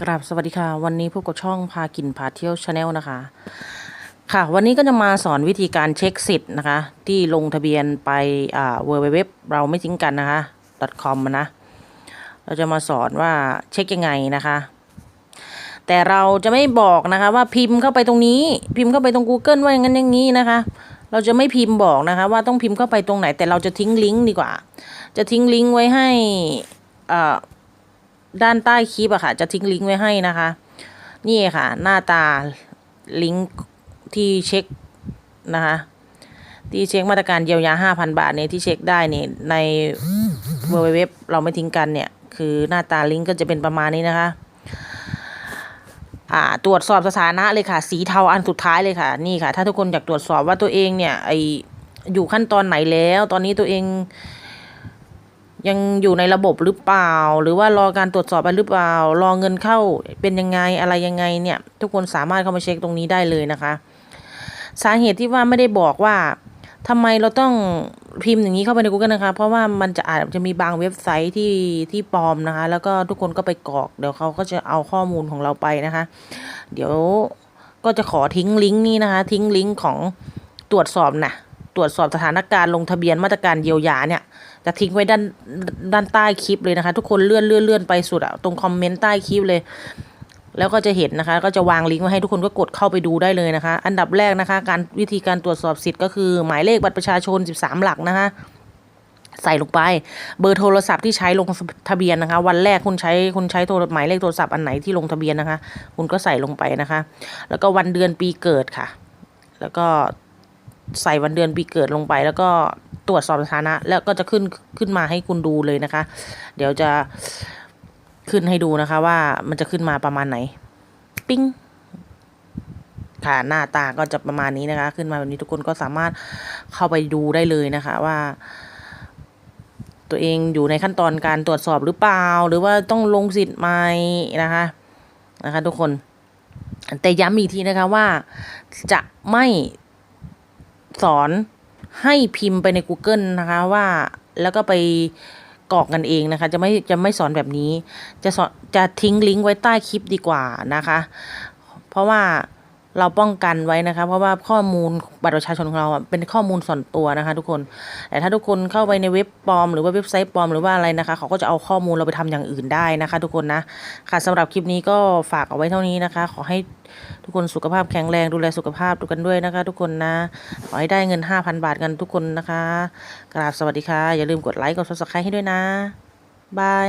กราบสวัสดีค่ะ วันนี้พบกับช่องพากินพาเที่ยวชาแนลนะคะ ค่ะ วันนี้ก็จะมาสอนวิธีการเช็คสิทธิ์นะคะ ที่ลงทะเบียนไปอ่า www เราไม่ทิ้งกันนะคะ .com นะ เราจะมาสอนว่าเช็คยังไงนะคะ แต่เราจะไม่บอกนะคะ ว่าพิมพ์เข้าไปตรงนี้ พิมพ์เข้าไปตรง Google ว่าอย่างนั้นอย่างนี้นะคะ เราจะไม่พิมพ์บอกนะคะ ว่าต้องพิมพ์เข้าไปตรงไหน แต่เราจะทิ้งลิงก์ดีกว่า จะทิ้งลิงก์ไว้ให้อ่า ด้านใต้คลิปอะค่ะ จะทิ้งลิงก์ไว้ให้นะคะ นี่ค่ะ หน้าตาลิงก์ที่เช็คนะคะที่เช็คมาตรการเยียวยา 5,000 บาทเนี่ยที่เช็คได้เนี่ยในเว็บเราไม่ทิ้งกันเนี่ย คือหน้าตาลิงก์ก็จะเป็นประมาณนี้นะคะอ่าตรวจสอบสถานะเลยค่ะ สีเทาอันสุดท้ายเลยค่ะ นี่ค่ะ ถ้าทุกคนอยากตรวจสอบว่าตัวเองเนี่ยไออยู่ขั้นตอนไหนแล้ว ตอนนี้ตัวเอง ยังอยู่ในระบบหรือเปล่า หรือว่ารอการตรวจสอบไปหรือเปล่า รอเงินเข้าเป็นยังไงอะไรยังไงเนี่ย ทุกคนสามารถเข้ามาเช็คตรงนี้ได้เลยนะคะ สาเหตุที่ว่าไม่ได้บอกว่าทำไมเราต้องพิมพ์อย่างนี้เข้าไปใน Google นะคะ เพราะว่ามันจะอาจจะมีบางเว็บไซต์ที่ที่ปลอมนะคะ แล้วก็ทุกคนก็ไปกรอก เดี๋ยวเขาก็จะเอาข้อมูลของเราไปนะคะ เดี๋ยวก็จะขอทิ้งลิงก์นี้นะคะ ทิ้งลิงก์ของตรวจสอบนะ ตรวจสอบสถานการณ์ลงทะเบียนมาตรการเยียวยาเนี่ย จะทิ้งไว้ด้านด้านใต้คลิปเลยนะคะ ทุกคนเลื่อนเลื่อนเลื่อนไปสุดอะตรงคอมเมนต์ใต้คลิปเลย แล้วก็จะเห็นนะคะ ก็จะวางลิงก์ไว้ให้ทุกคนก็กดเข้าไปดูได้เลยนะคะ อันดับแรกนะคะ การวิธีการตรวจสอบสิทธิ์ก็คือ หมายเลขบัตรประชาชน 13 หลักนะคะใส่ลงไปเบอร์โทรศัพท์ที่ใช้ลงทะเบียนนะคะ วันแรกคุณใช้คุณใช้โทรหมายเลขโทรศัพท์อันไหนที่ลงทะเบียนนะคะ คุณก็ใส่ลงไปนะคะ แล้วก็วันเดือนปีเกิดค่ะ แล้วก็ ใส่วันเดือนปีเกิดลงไป แล้วก็ตรวจสอบสถานะ แล้วก็จะขึ้นขึ้นมาให้คุณดูเลยนะคะ เดี๋ยวจะขึ้นให้ดูนะคะ ว่ามันจะขึ้นมาประมาณไหน ปิ้งค่ะหน้าตาก็จะประมาณนี้นะคะ ขึ้นมาแบบนี้ทุกคนก็สามารถเข้าไปดูได้เลยนะคะว่า ตัวเองอยู่ในขั้นตอนการตรวจสอบหรือเปล่า หรือว่าต้องลงสิทธิ์ใหมนะคะนะคะ ทุกคน แต่ย้ำอีกทีนะคะว่าจะไม่ สอนให้พิมพ์ไปใน Google นะคะว่าแล้วก็ไปกรอกกันเองนะคะ จะไม่จะไม่สอนแบบนี้ จะสอนจะทิ้งลิงก์ไว้ใต้คลิปดีกว่านะคะ เพราะว่า เราป้องกันไว้นะคะเพราะว่าข้อมูลบัตรประชาชนของเราเป็นข้อมูลส่วนตัวนะคะทุกคน แต่ถ้าทุกคนเข้าไปในเว็บปลอมหรือว่าเว็บไซต์ปลอมหรือว่าอะไรนะคะ เขาก็จะเอาข้อมูลเราไปทำอย่างอื่นได้นะคะ ทุกคนนะค่ะสำหรับคลิปนี้ก็ฝากเอาไว้เท่านี้นะคะ ขอให้ทุกคนสุขภาพแข็งแรงดูแลสุขภาพดูกันด้วยนะคะ ทุกคนนะขอให้ได้เงิน 5,000 บาทกันทุกคนนะคะกราบสวัสดีค่ะอย่าลืมกดไลค์กด subscribe ให้ด้วยนะบาย